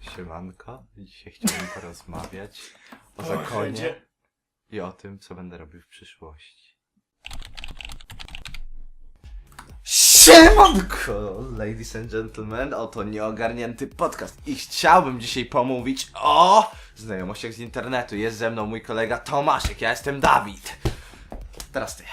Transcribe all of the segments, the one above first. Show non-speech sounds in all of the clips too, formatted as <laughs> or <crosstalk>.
Siemanko, dzisiaj chciałbym porozmawiać o zakonie i o tym, co będę robił w przyszłości. Siemanko, ladies and gentlemen, oto nieogarnięty podcast i chciałbym dzisiaj pomówić o znajomościach z internetu. Jest ze mną mój kolega Tomaszek, ja jestem Dawid. Teraz ty.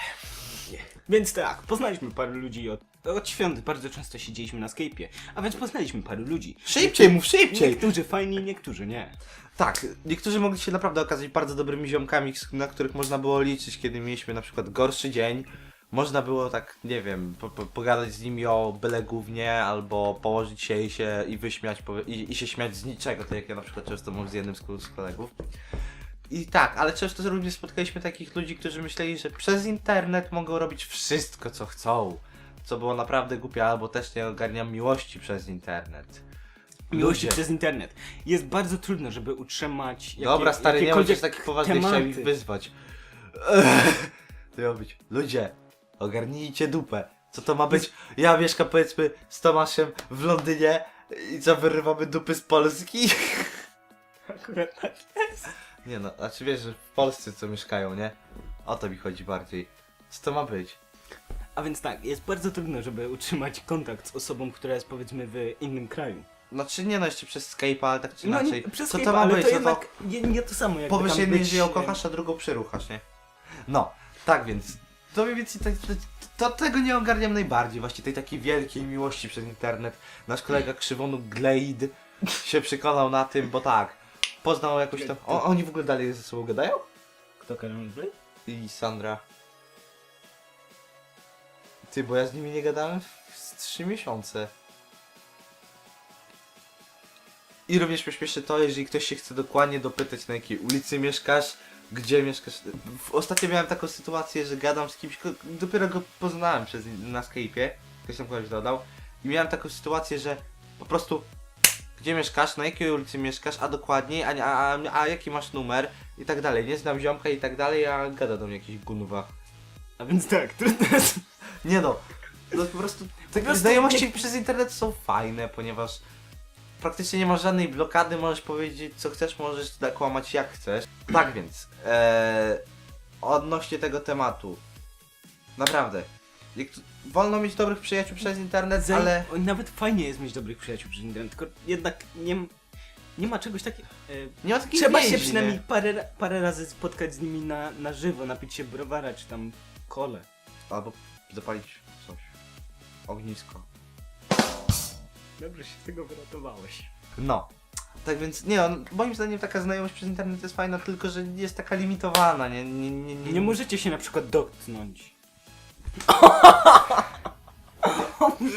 Więc tak, poznaliśmy paru ludzi od, od świąt, bardzo często siedzieliśmy na Skype'ie, a więc poznaliśmy paru ludzi. Szybciej mów, szybciej! Niektórzy fajni, niektórzy nie. Tak, niektórzy mogli się naprawdę okazać bardzo dobrymi ziomkami, na których można było liczyć, kiedy mieliśmy na przykład gorszy dzień. Można było tak, nie wiem, po, po, pogadać z nimi o byle głównie, albo położyć się i się i wyśmiać i, i się śmiać z niczego, tak jak ja na przykład często mam z jednym z, z kolegów. I tak, ale często również spotkaliśmy takich ludzi, którzy myśleli, że przez internet mogą robić wszystko, co chcą. Co było naprawdę głupie, albo też nie ogarniam miłości przez internet. Miłości Ludzie. przez internet. Jest bardzo trudno, żeby utrzymać jakie, Dobra, stary, nie jakiekolwiek możesz takich poważnych tematy. chciał ich wyzwać. <laughs> To miał być. Ludzie, ogarnijcie dupę. Co to ma być? Ja mieszkam powiedzmy z Tomaszem w Londynie i co wyrywamy dupy z Polski? <laughs> Akurat tak jest. Nie no, znaczy wiesz, że w Polsce co mieszkają, nie? O to mi chodzi bardziej. Co to ma być? A więc tak, jest bardzo trudno, żeby utrzymać kontakt z osobą, która jest powiedzmy w innym kraju. Znaczy nie no, jeszcze przez Skype'a, ale tak czy No inaczej. nie, przez co Skype'a, to ma ale być? to No to jednak nie, nie to samo jak powiesz jednej, że ją e, kochasz, a drugą przeruchasz, nie? No, tak więc. To mniej więcej tak, to, to tego nie ogarniam najbardziej, właśnie tej takiej wielkiej miłości przez internet. Nasz kolega Krzywonu Glade się przekonał na tym, bo tak, poznał jakoś tam. O, oni w ogóle dalej ze sobą gadają? Kto Karol Blade? I Sandra. Ty, bo ja z nimi nie gadałem z 3 miesiące. I również śmieszy to, jeżeli ktoś się chce dokładnie dopytać, na jakiej ulicy mieszkasz, gdzie mieszkasz. Ostatnio miałem taką sytuację, że gadam z kimś, dopiero go poznałem przez, na Skype'ie, ktoś tam kogoś dodał, i miałem taką sytuację, że po prostu gdzie mieszkasz, na jakiej ulicy mieszkasz, a dokładniej, a, a, a, a jaki masz numer i tak dalej. Nie znam ziomka i tak dalej, a gada do mnie jakiś gunwa. A więc tak, trudno jest. Nie no, no po prostu prostu znajomości nie- przez internet są fajne, ponieważ praktycznie nie masz żadnej blokady, możesz powiedzieć co chcesz, możesz kłamać jak chcesz. Tak więc, e, odnośnie tego tematu, naprawdę, wolno mieć dobrych przyjaciół przez internet, Zaj- ale... o, Nawet fajnie jest mieć dobrych przyjaciół przez internet, tylko jednak nie, nie ma czegoś takiego. e, Nie ma Trzeba więzi, się przynajmniej nie? parę, ra- parę razy spotkać z nimi na, na żywo, napić się browara czy tam kole. Albo zapalić coś. Ognisko. Dobrze się z tego wyratowałeś. No. Tak więc, nie no, moim zdaniem taka znajomość przez internet jest fajna, tylko że jest taka limitowana, nie, nie, nie, nie, Nie możecie się na przykład dotknąć.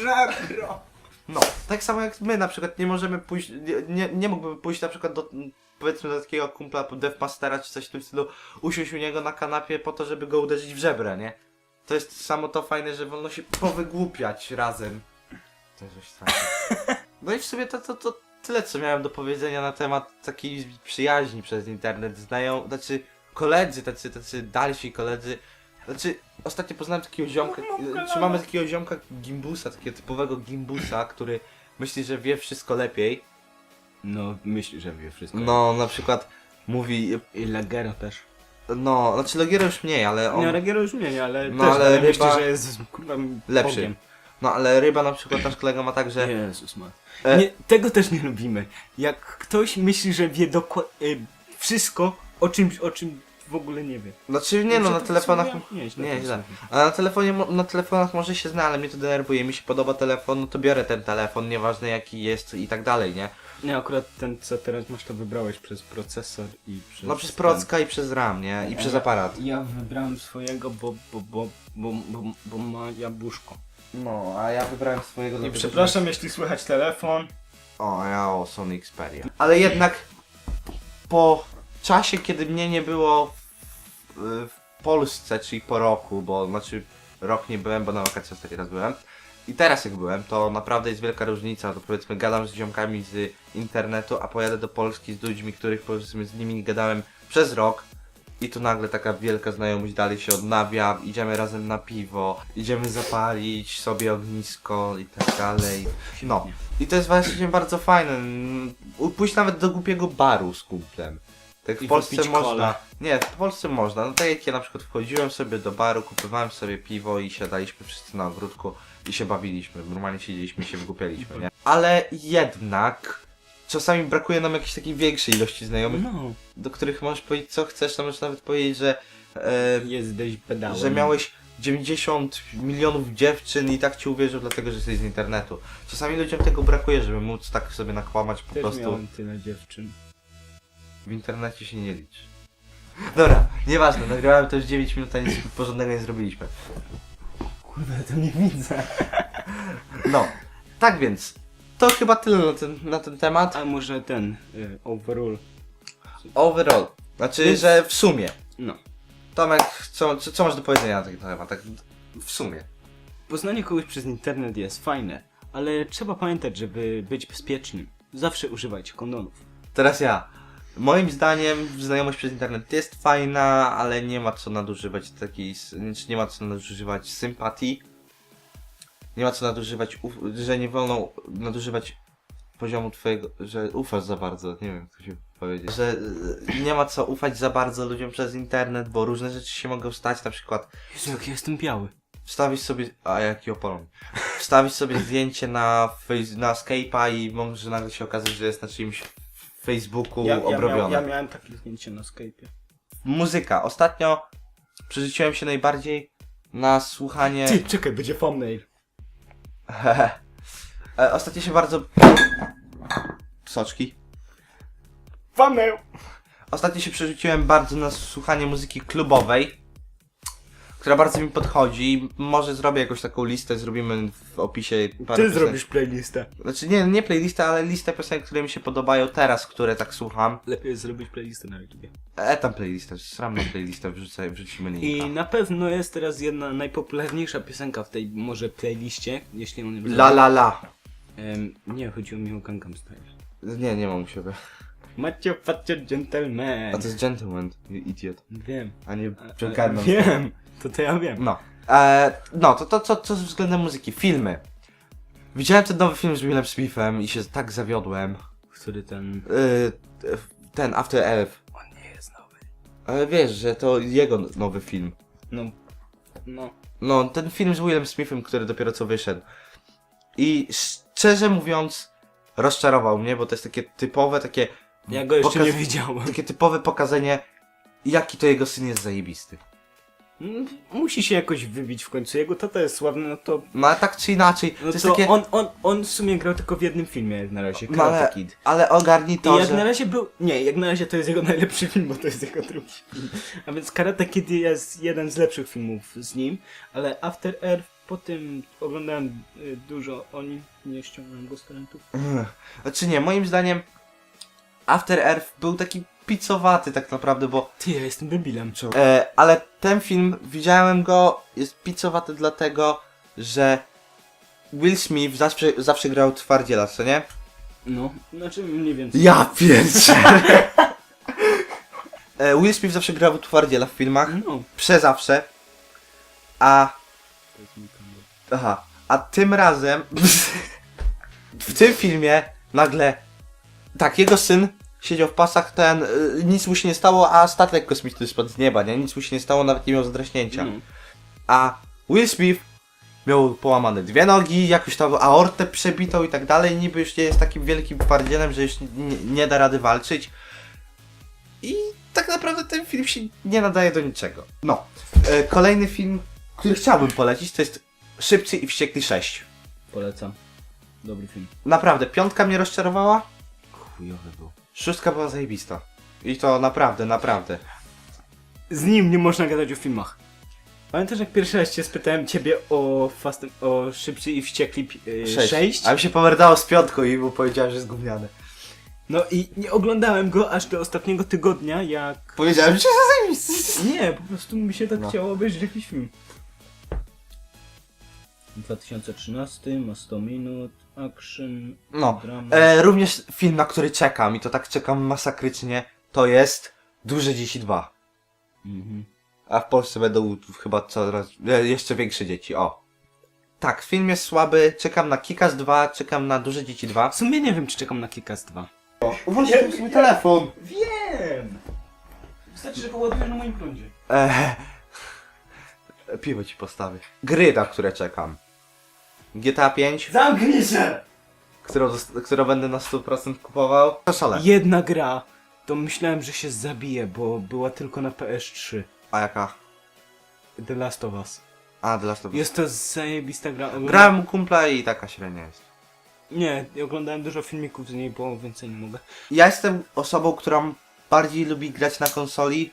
Żabro! No, tak samo jak my na przykład nie możemy pójść, nie, nie, nie mógłbym pójść na przykład do, powiedzmy do takiego kumpla Devmastera czy coś w tym stylu, usiąść u niego na kanapie po to, żeby go uderzyć w żebra, nie? To jest samo to fajne, że wolno się powygłupiać razem. To jest coś. <laughs> No i w sumie to, to, to tyle, co miałem do powiedzenia na temat takiej przyjaźni przez internet. Znają, znaczy koledzy, tacy, tacy dalsi koledzy. Znaczy, ostatnio poznałem takiego ziomka, czy mamy takiego ziomka gimbusa, takiego typowego gimbusa, który myśli, że wie wszystko lepiej. No, myślę, że wie wszystko. No, na przykład mówi, I Lagero też. No, znaczy Logiero już mniej, ale on, Nie, Lagero już nie, nie, ale No, też ale ale ryba- myślę, że jest kurwa Lepszy. Bogiem. no ale Ryba na przykład, nasz kolega ma tak, że, Jezus ma. E- Nie, tego też nie lubimy. Jak ktoś myśli, że wie dokładnie wszystko o czymś, o czym w ogóle nie wie. znaczy nie no, Że na telefonach, Nie, źle. nie, źle. A na telefonie, na telefonach może się zna, ale mnie to denerwuje, mi się podoba telefon, no to biorę ten telefon, nieważne jaki jest i tak dalej, nie? Nie, akurat ten, co teraz masz, to wybrałeś przez procesor i przez... No przez ten- procka i przez RAM, nie? I przez aparat. Ja wybrałem swojego, bo, bo, bo, bo, bo, bo ma jabłuszko. No, a ja wybrałem swojego I dlatego, przepraszam, jeśli słychać telefon. O, ja o Sony Xperia. Ale jednak po czasie, kiedy mnie nie było w, w Polsce, czyli po roku, bo znaczy rok nie byłem, bo na wakacje ostatni raz byłem. I teraz jak byłem, to naprawdę jest wielka różnica. To powiedzmy gadam z ziomkami z internetu, a pojadę do Polski z ludźmi, których powiedzmy z nimi gadałem przez rok. I tu nagle taka wielka znajomość dalej się odnawia, idziemy razem na piwo, idziemy zapalić sobie ognisko i tak dalej. No. I to jest właśnie bardzo fajne. Pójść nawet do głupiego baru z kumplem. Tak w I Polsce wypić można. kolę. Nie, w Polsce można. No tak jak ja na przykład wchodziłem sobie do baru, kupowałem sobie piwo i siadaliśmy wszyscy na ogródku i się bawiliśmy. Normalnie siedzieliśmy i się wygłupialiśmy, nie? Ale jednak czasami brakuje nam jakiejś takiej większej ilości znajomych, No, do których możesz powiedzieć co chcesz, to możesz nawet powiedzieć, że, e, jesteś pedałem. że miałeś 90 milionów dziewczyn i tak ci uwierzą, dlatego że jesteś z internetu. Czasami ludziom tego brakuje, żeby móc tak sobie nakłamać po Też prostu. miałem tyle dziewczyn. W internecie się nie liczy. Dobra, nieważne, nagrywałem to już 9 minut, a nic porządnego nie zrobiliśmy. Kurde, to nie widzę. No, tak więc, to chyba tyle na ten, na ten temat. A może ten, y, overall. Overall, znaczy, że w sumie. No. Tomek, co, co, co masz do powiedzenia na ten temat, tak w sumie? Poznanie kogoś przez internet jest fajne, ale trzeba pamiętać, żeby być bezpiecznym. Zawsze używajcie kondonów. Teraz ja. Moim zdaniem znajomość przez internet jest fajna, ale nie ma co nadużywać takiej, znaczy nie ma co nadużywać sympatii. Nie ma co nadużywać, że nie wolno nadużywać poziomu twojego, że ufasz za bardzo, nie wiem to się powiedzieć. Że y, nie ma co ufać za bardzo ludziom przez internet, bo różne rzeczy się mogą stać, na przykład Jezu, jak ja jestem biały. wstawić sobie, a jaki opolon, wstawić sobie zdjęcie na, na Skype'a i może nagle się okazać, że jest na czyimś Facebooku obrobione. ja miałem takie zdjęcie na Skype'ie. Muzyka. Ostatnio przerzuciłem się najbardziej na słuchanie. Ty, czekaj, będzie thumbnail. <laughs> E, Ostatnio się bardzo. Soczki. Thumbnail! Ostatnio się przerzuciłem bardzo na słuchanie muzyki klubowej, która bardzo mi podchodzi. Może zrobię jakąś taką listę, zrobimy w opisie parę Ty piosenek. zrobisz playlistę. Znaczy nie, nie playlistę, ale listę piosenek, które mi się podobają teraz, które tak słucham. Lepiej zrobić playlistę na YouTube. E, tam playlistę, sramną playlistę, wrzucę, wrzucimy linka. I na pewno jest teraz jedna najpopularniejsza piosenka w tej może playliście, jeśli on La la la. Em, nie, chodziło mi o Gangnam Style. Nie, nie mam u siebie. Macie, patrzcie, gentleman. A to jest gentleman, you idiot. Wiem. A nie A- a- Gangnam Wiem. To to ja wiem. No. E, no, to, to co to, ze względem muzyki. Filmy. Widziałem ten nowy film z Willem Smithem i się tak zawiodłem. Który ten... E, ten After Earth. On nie jest nowy. Ale wiesz, że to jego nowy film. No. No. No, ten film z Willem Smithem, który dopiero co wyszedł. I szczerze mówiąc, rozczarował mnie, bo to jest takie typowe, takie. Ja go jeszcze nie widziałem. Takie typowe pokazanie, jaki to jego syn jest zajebisty. Musi się jakoś wybić w końcu. Jego tata jest sławny, no to... No ale tak czy inaczej, No to jest to takie. on, on, on w sumie grał tylko w jednym filmie jak na razie. No ale, Karate Kid. ale ogarnij I to, jak że... na razie był... Nie, jak na razie to jest jego <laughs> najlepszy film, bo to jest jego drugi film. A więc Karate Kid jest jeden z lepszych filmów z nim, ale After Earth po tym oglądałem y, dużo o nim, nie ściągnąłem go z talentów. Znaczy nie, moim zdaniem After Earth był taki pizzowaty tak naprawdę, bo Ty, ja jestem debilem. e, ale ten film, widziałem go, jest pizzowaty dlatego, że Will Smith zawsze, zawsze grał twardziela, co nie? No, znaczy mniej więcej. Ja pierwszy! e, Will Smith zawsze grał twardziela w filmach, No. przezawsze, a. Aha, a tym razem <laughs> w tym filmie nagle tak, jego syn siedział w pasach, ten, y, nic mu się nie stało, a statek kosmiczny spadł z nieba, nie? Nic mu się nie stało, nawet nie miał zadraśnięcia. No. A Will Smith miał połamane dwie nogi, jakoś tam aortę przebitą i tak dalej, niby już nie jest takim wielkim twardzielem, że już nie, nie da rady walczyć. I tak naprawdę ten film się nie nadaje do niczego. No, e, kolejny film, który chciałbym polecić, to jest Szybcy i Wściekli 6. Polecam. Dobry film. Naprawdę, piątka mnie rozczarowała, Chujowy był. Szóstka była zajebista. I to naprawdę, naprawdę. Z nim nie można gadać o filmach. Pamiętasz jak pierwszy raz cię spytałem ciebie o Fast o Szybcy i Wściekli 6? 6? A mi się pomerdało z piątką i mu powiedziałem, że jest gówniane. No i nie oglądałem go aż do ostatniego tygodnia, jak... Powiedziałem, że jest zajebisty. Nie, po prostu mi się tak No. chciało obejrzeć jakiś film. 2013, ma 100 minut, action, No, drama. e, również film, na który czekam i to tak czekam masakrycznie, to jest Duże Dzieci 2. Mhm. A w Polsce będą chyba coraz e, jeszcze większe dzieci, o. Tak, film jest słaby, czekam na Kikas 2, czekam na Duże Dzieci 2. W sumie nie wiem, czy czekam na Kikas 2. Uwolnij mój telefon! Wiem! Wystarczy, że poładujesz na moim prądzie. Eee, piwo ci postawię. Gry, na które czekam. GTA 5, Zamknij się! którą, którą będę na 100% kupował. To szale. Jedna gra, to myślałem, że się zabije, bo była tylko na PS3. A jaka? The Last of Us. A, The Last of Us. Jest to zajebista gra. Grałem u kumpla i taka średnia jest. Nie, oglądałem dużo filmików z niej, bo więcej nie mogę. Ja jestem osobą, która bardziej lubi grać na konsoli.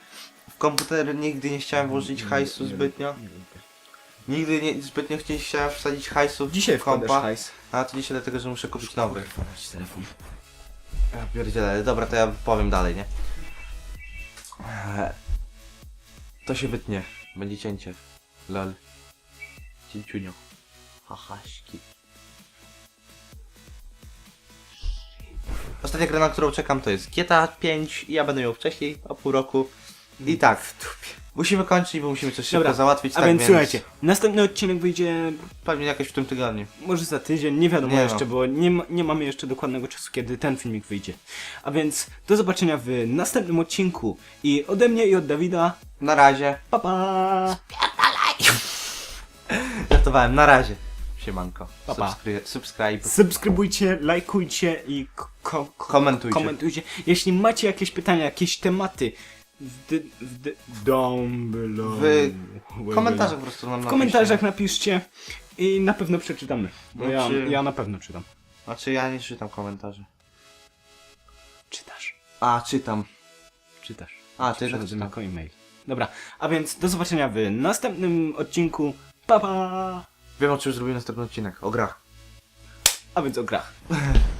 W komputer nigdy nie chciałem włożyć hajsu zbytnio. Nigdy nie, zbytnio nie chciałem wsadzić hajsu w Dzisiaj wkładasz kompa. hajs. A to dzisiaj dlatego, że muszę kupić nowy. Telefon. Ja pierdzielę, dobra, to ja powiem dalej, nie? Eee, To się wytnie. Będzie cięcie. Lol. Cięciunio. Hahaśki. Ostatnia gra, na którą czekam, to jest GTA 5 i ja będę ją wcześniej, o pół roku. I tak, musimy kończyć, bo musimy coś szybko Dobra, załatwić. A tak więc słuchajcie, następny odcinek wyjdzie Pewnie jakoś w tym tygodniu. może za tydzień, nie wiadomo Nie jeszcze, no. bo nie, ma, nie mamy jeszcze dokładnego czasu, kiedy ten filmik wyjdzie. A więc do zobaczenia w następnym odcinku i ode mnie i od Dawida, Na razie. pa pa! <laughs> Żartowałem, na razie. Siemanko. Pa, pa. Subskry- subscribe. Subskrybujcie, lajkujcie i ko- ko- ko- Komentujcie. komentujcie. Jeśli macie jakieś pytania, jakieś tematy, w, w, dy- down below. W komentarzach po prostu nam W komentarzach napiszcie i na pewno przeczytamy. Bo ja, Znaczy- ja na pewno czytam. Znaczy ja nie czytam komentarzy. Czytasz. A, czytam. Czytasz. A, ty Przechodzę czytam. jako e-mail. Dobra, a więc do zobaczenia w następnym odcinku. Pa pa! Wiem o czym zrobimy następny odcinek. O grach. A więc o grach. <laughs>